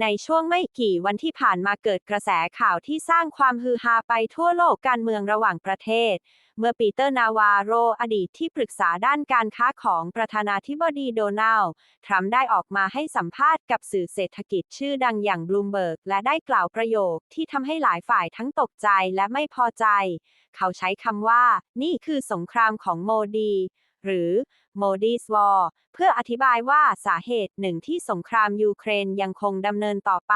ในช่วงไม่กี่วันที่ผ่านมาเกิดกระแสข่าวที่สร้างความฮือฮาไปทั่วโลกการเมืองระหว่างประเทศ เมื่อปีเตอร์นาวาโรอดีตที่ปรึกษาด้านการค้าของประธานาธิบดีโดนัลด์ทรัมป์ได้ออกมาให้สัมภาษณ์กับสื่อเศรษฐกิจชื่อดังอย่างบลูมเบิร์กและได้กล่าวประโยคที่ทำให้หลายฝ่ายทั้งตกใจและไม่พอใจ เขาใช้คำว่า นี่คือสงครามของโมดี หรือ Modi's War เพื่ออธิบายว่าสาเหตุหนึ่งที่สงครามยูเครนยังคงดำเนินต่อไป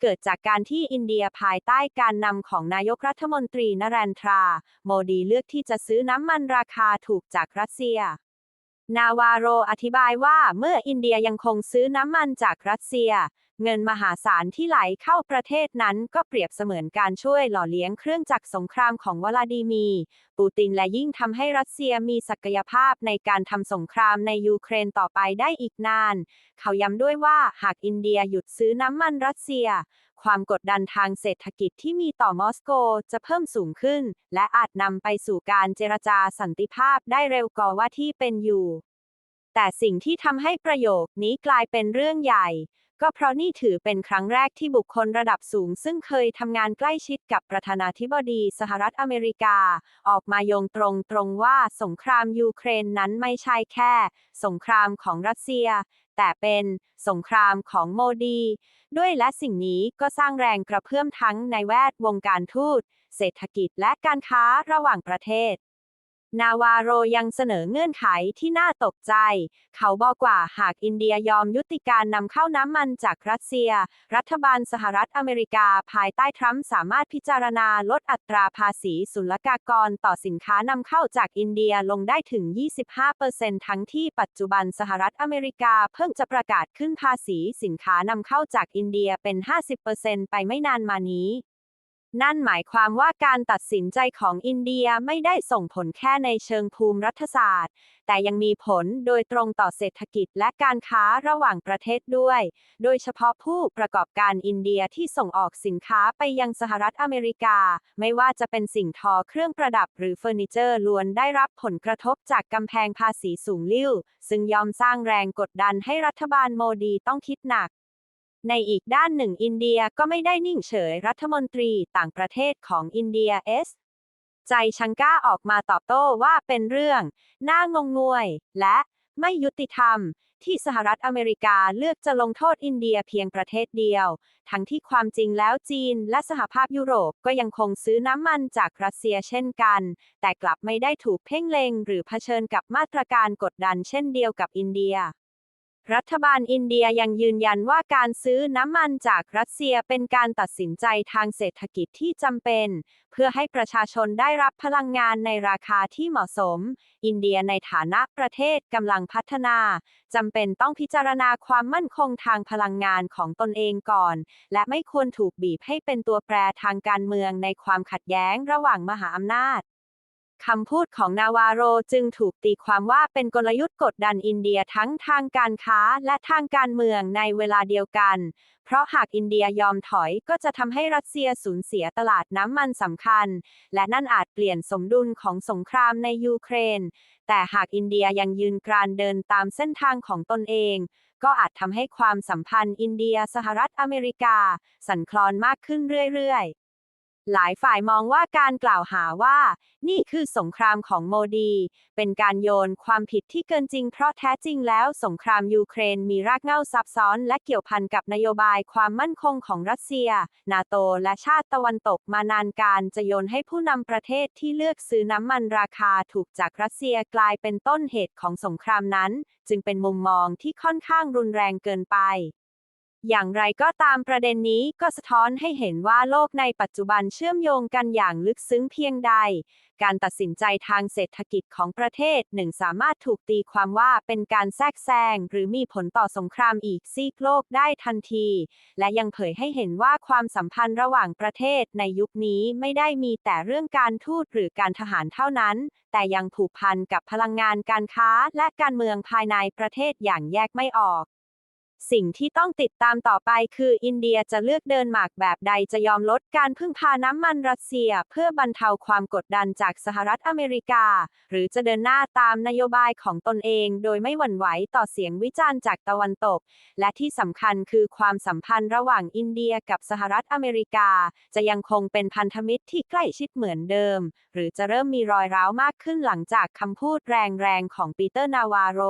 เกิดจากการที่อินเดียภายใต้การนำของนายกรัฐมนตรีนรันทรา โมดีเลือกที่จะซื้อน้ำมันราคาถูกจากรัสเซีย นาวาโรอธิบายว่าเมื่ออินเดียยังคงซื้อน้ำมันจากรัสเซีย เงินมหาศาลที่ไหลเข้าประเทศนั้นก็เปรียบเสมือนการช่วยหล่อเลี้ยงเครื่องจักรสงครามของวลาดีมีร์ปูตินและยิ่งทำให้รัสเซียมีศักยภาพในการทำสงครามในยูเครนต่อไปได้อีกนาน เขาย้ำด้วยว่าหากอินเดียหยุดซื้อน้ำมันรัสเซีย ความกดดันทางเศรษฐกิจที่มีต่อมอสโกจะเพิ่มสูงขึ้น และอาจนำไปสู่การเจรจาสันติภาพได้เร็วกว่าที่เป็นอยู่ แต่สิ่งที่ทำให้ประโยคนี้กลายเป็นเรื่องใหญ่ ก็เพราะนี่ถือเป็นครั้งแรกที่บุคคลระดับสูง ซึ่งเคยทำงานใกล้ชิดกับประธานาธิบดีสหรัฐอเมริกา ออกมาโยงตรงตรงว่าสงครามยูเครนนั้นไม่ใช่แค่ สงครามของรัสเซีย แต่เป็นสงครามของโมดี ด้วยและสิ่งนี้ก็สร้างแรงกระเพื่อมทั้งในแวดวงการทูต เศรษฐกิจและการค้าระหว่างประเทศ นาวาโรยังเสนอเงื่อนไขที่น่าตกใจ เขาบอกว่าหากอินเดียยอมยุติการนำเข้าน้ำมันจากรัสเซีย รัฐบาลสหรัฐอเมริกาภายใต้ทรัมป์สามารถพิจารณาลดอัตราภาษีศุลกากรต่อสินค้านำเข้าจากอินเดียลงได้ถึง 25%ทั้งที่ปัจจุบันสหรัฐอเมริกาเพิ่งจะประกาศขึ้นภาษีสินค้านำเข้าจากอินเดียเป็น 50%ไปไม่นานมานี้ นั่นหมายความว่าการตัดสินใจของอินเดียไม่ได้ส่งผลแค่ในเชิงภูมิรัฐศาสตร์ แต่ยังมีผลโดยตรงต่อเศรษฐกิจและการค้าระหว่างประเทศด้วย โดยเฉพาะผู้ประกอบการอินเดียที่ส่งออกสินค้าไปยังสหรัฐอเมริกา ไม่ว่าจะเป็นสิ่งทอเครื่องประดับหรือเฟอร์นิเจอร์ล้วนได้รับผลกระทบจากกำแพงภาษีสูงลิ่ว ซึ่งยอมสร้างแรงกดดันให้รัฐบาลโมดีต้องคิดหนัก ในอีกด้านหนึ่งอินเดียก็ไม่ได้นิ่งเฉยรัฐมนตรีต่างประเทศของอินเดียเอส ใจชังก้าออกมาตอบโต้ว่าเป็นเรื่อง น่างงงวย และไม่ยุติธรรม ที่สหรัฐอเมริกาเลือกจะลงโทษอินเดียเพียงประเทศเดียว ทั้งที่ความจริงแล้วจีนและสหภาพยุโรปก็ยังคงซื้อน้ำมันจากรัสเซียเช่นกัน แต่กลับไม่ได้ถูกเพ่งเลงหรือเผชิญกับมาตรการกดดันเช่นเดียวกับอินเดีย รัฐบาลอินเดียยังยืนยันว่าการซื้อน้ำมันจากรัสเซียเป็นการตัดสินใจทางเศรษฐกิจที่จำเป็น เพื่อให้ประชาชนได้รับพลังงานในราคาที่เหมาะสม อินเดียในฐานะประเทศกำลังพัฒนาจำเป็นต้องพิจารณาความมั่นคงทางพลังงานของตนเองก่อน และไม่ควรถูกบีบให้เป็นตัวแปรทางการเมืองในความขัดแย้งระหว่างมหาอำนาจ คำพูดของนาวาโรจึงถูกตีความว่าเป็นกลยุทธ์กดดันอินเดียทั้งทางการค้าและทางการเมืองในเวลาเดียวกัน เพราะหากอินเดียยอมถอยก็จะทำให้รัสเซียสูญเสียตลาดน้ำมันสำคัญ และนั่นอาจเปลี่ยนสมดุลของสงครามในยูเครน แต่หากอินเดียยังยืนกรานเดินตามเส้นทางของตนเองก็อาจทำให้ความสัมพันธ์อินเดียสหรัฐอเมริกา สั่นคลอนมากขึ้นเรื่อยๆ หลายฝ่ายมองว่าการกล่าวหาว่า นี่คือสงครามของโมดี เป็นการโยนความผิดที่เกินจริงเพราะแท้จริงแล้วสงครามยูเครนมีรากเหง้าซับซ้อนและเกี่ยวพันกับนโยบายความมั่นคงของรัสเซีย นาโตและชาติตะวันตกมานานการจะโยนให้ผู้นำประเทศที่เลือกซื้อน้ำมันราคาถูกจากรัสเซียกลายเป็นต้นเหตุของสงครามนั้น จึงเป็นมุมมองที่ค่อนข้างรุนแรงเกินไป อย่างไรก็ตามประเด็นนี้ก็สะท้อนให้เห็นว่าโลกในปัจจุบันเชื่อมโยงกันอย่างลึกซึ้งเพียงใด การตัดสินใจทางเศรษฐกิจของประเทศหนึ่งสามารถถูกตีความว่าเป็นการแทรกแซงหรือมีผลต่อสงครามอีกซีกโลกได้ทันที และยังเผยให้เห็นว่าความสัมพันธ์ระหว่างประเทศในยุคนี้ไม่ได้มีแต่เรื่องการทูตหรือการทหารเท่านั้น แต่ยังผูกพันกับพลังงานการค้าและการเมืองภายในประเทศอย่างแยกไม่ออก สิ่งที่ต้องติดตามต่อไปคืออินเดียจะเลือกเดินหมากแบบใดจะยอมลดการพึ่งพาน้ำมันรัสเซีย เพื่อบรรเทาความกดดันจากสหรัฐอเมริกา หรือจะเดินหน้าตามนโยบายของตนเอง โดยไม่หวั่นไหวต่อเสียงวิจารณ์จากตะวันตก และที่สำคัญคือความสัมพันธ์ระหว่างอินเดียกับสหรัฐอเมริกา จะยังคงเป็นพันธมิตรที่ใกล้ชิดเหมือนเดิม หรือจะเริ่มมีรอยร้าวมากขึ้นหลังจากคำพูดแรงๆของปีเตอร์นาวาโร